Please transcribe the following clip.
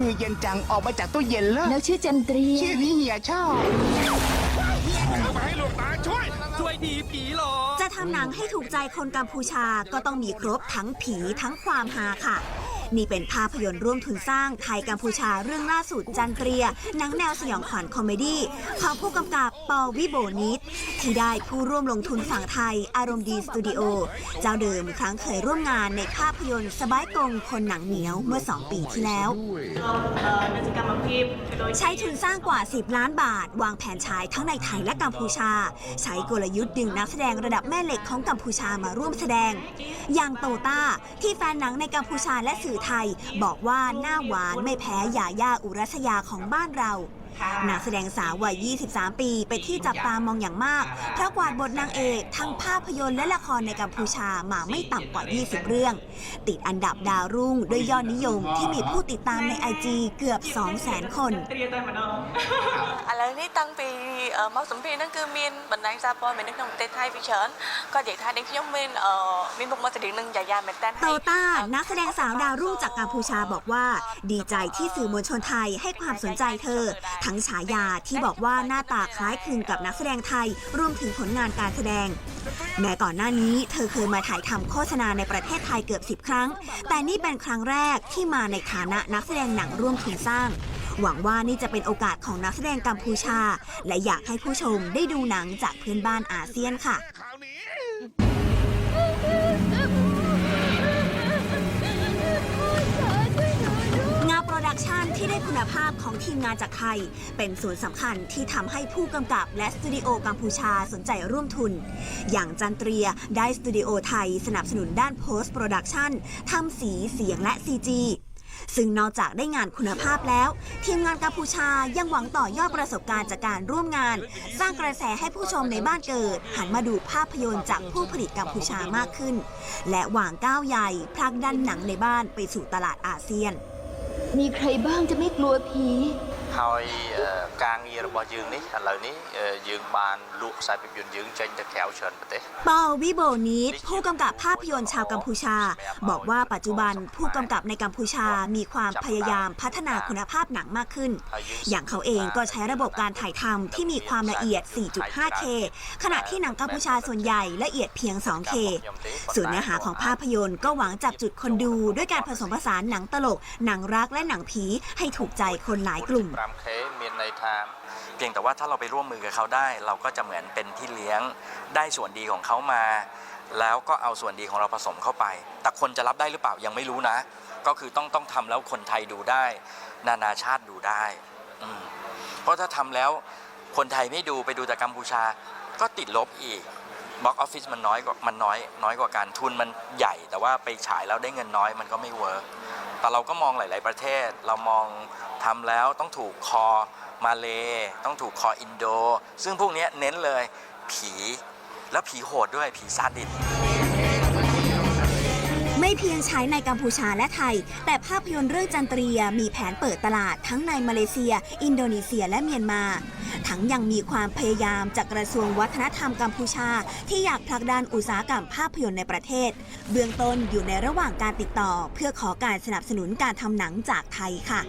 มือเย็นจังออกมาจากตู้เย็นเลยแล้วชื่อจันตรีชื่อนี้เฮียชอบมาให้หลวงตาช่วย ช่วยดีผีหลอก จะทำหนังให้ถูกใจคนกัมพูชาก็ต้องมีครบทั้งผีทั้งความฮาค่ะนี่เป็นภาพยนตร์ร่วมทุนสร้างไทยกัมพูชาเรื่องล่าสุดจันเตรียหนังแนวสยองขวัญคอมเมดี้ของผู้กำกับปอวิโบนิตที่ได้ผู้ร่วมลงทุนฝั่งไทยอารมณ์ดีสตูดิโอ เจ้าเดิมครั้งเคยร่วมงานในภาพยนตร์สบายกงคนหนังเหนียวเมื่อ 2 ปีที่แล้ว ใช้ทุนสร้างกว่า 10 ล้านบาท วางแผนฉายทั้งในไทยและกัมพูชา ใช้กลยุทธ์ดึงนักแสดงระดับแม่เหล็กของกัมพูชามาร่วมแสดง อย่างโตต้าที่แฟนหนังในกัมพูชาและสื่อไทยบอกว่าหน้าหวานไม่แพ้ยาย่าอุรัสยาของบ้านเรานักแสดงสาววัย 23 ปี เป็นที่จับตามองอย่างมาก เพราะกวาดบทนางเอกทั้งภาพยนตร์และละครในกัมพูชามาไม่ต่ำกว่า 20 เรื่อง ติดอันดับดาวรุ่งด้วยยอดนิยมที่มีผู้ติดตามในไอจีเกือบ 200,000 คน đấy đi tăng vì ở máu sấm phi nó cứ miên bệnh này ra bôi mình nước nồng tên hai vì chớn có vậy thay đến khi miên ở miên bục mà sẽ điện nâng dài dài mình tên โตต้า นักแสดงสาวดาวรุ่งจากกัมพูชาบอกว่า ดีใจที่สื่อมวลชนไทยให้ความสนใจเธอ ทั้งฉายาที่บอกว่าหน้าตาคล้ายคลึงกับนักแสดงไทย รวมถึงผลงานการแสดง แม้ก่อนหน้านี้ เธอเคยมาถ่ายทำโฆษณาในประเทศไทยเกือบ 10 ครั้ง แต่นี่เป็นครั้งแรกที่มาในฐานะนักแสดงหนังร่วมทุนสร้าง หวังว่านี่จะเป็นโอกาสของนักแสดงกัมพูชา และอยากให้ผู้ชมได้ดูหนังจากเพื่อนบ้านอาเซียนค่ะ งานโปรดักชันที่ได้คุณภาพของทีมงานจากไทย เป็นส่วนสำคัญที่ทำให้ผู้กำกับและสตูดิโอกัมพูชาสนใจร่วมทุน อย่างจันเตรียได้สตูดิโอไทยสนับสนุนด้านโพสต์โปรดักชันทำสีเสียงและ CG ซึ่งนอกจากได้งานคุณภาพแล้ว ทีมงานกัมพูชายังหวังต่อยอดประสบการณ์จากการร่วมงาน สร้างกระแสให้ผู้ชมในบ้านเกิด หันมาดูภาพยนตร์จากผู้ผลิตกัมพูชามากขึ้น และหวังก้าวใหญ่พลักดันหนังในบ้านไปสู่ตลาดอาเซียน มีใครบ้างจะไม่กลัวผี ហើយអឺការងាររបស់យើងនេះឥឡូវនេះអឺយើងបានលក់ខ្សែភាពយន្តយើងចេញទៅក្រៅច្រើនប្រទេស ปอวิโบนิดผู้กำกับภาพยนตร์ชาวกัมพูชา บอกว่าปัจจุบันผู้กำกับในกัมพูชามีความพยายามพัฒนาคุณภาพหนังมากขึ้น อย่างเขาเองก็ใช้ระบบการถ่ายทำที่มีความละเอียด 4.5K ขณะที่หนังกัมพูชาส่วนใหญ่ละเอียดเพียง 2K ส่วนเนื้อหาของภาพยนตร์ก็หวังจับจุดคนดู ด้วยการผสมผสานหนังตลก หนังรักและหนังผีให้ถูกใจคนหลายกลุ่ม ามเคมีนในทาม เพียงแต่ว่าถ้าเราไปร่วมมือกับเขาได้ เราก็จะเหมือนเป็นที่เลี้ยงได้ส่วนดีของเขามา แล้วก็เอาส่วนดีของเราผสมเข้าไป แต่คนจะรับได้หรือเปล่ายังไม่รู้นะ ก็คือต้องต้องทำแล้วคนไทยดูได้ นานาชาติดูได้เพราะถ้าทำแล้วคนไทยไม่ดูไปดูแต่กัมพูชา ก็ติดลบอีกบ็อกออฟฟิศมันน้อยกว่ามันน้อยน้อยกว่าการทุนมันใหญ่ แต่ว่าไปฉายแล้วได้เงินน้อยมันก็ไม่เวิร์กแต่เราก็มองหลาย ๆ ประเทศ เรามอง ทำแล้วต้องถูกคอมาเล ต้องถูกคออินโด ซึ่งพวกนี้เน้นเลยผี แล้วผีโหดด้วยผีซาดิสไม่เพียงใช้ในกัมพูชาและไทย แต่ภาพยนตร์เรื่องจันตรียมีแผนเปิดตลาดทั้งในมาเลเซีย อินโดนีเซียและเมียนมา ทั้งยังมีความพยายามจากกระทรวงวัฒนธรรมกัมพูชา ที่อยากผลักดันอุตสาหกรรมภาพยนตร์ในประเทศ เบื้องต้นอยู่ในระหว่างการติดต่อ เพื่อขอการสนับสนุนการทำหนังจากไทยค่ะ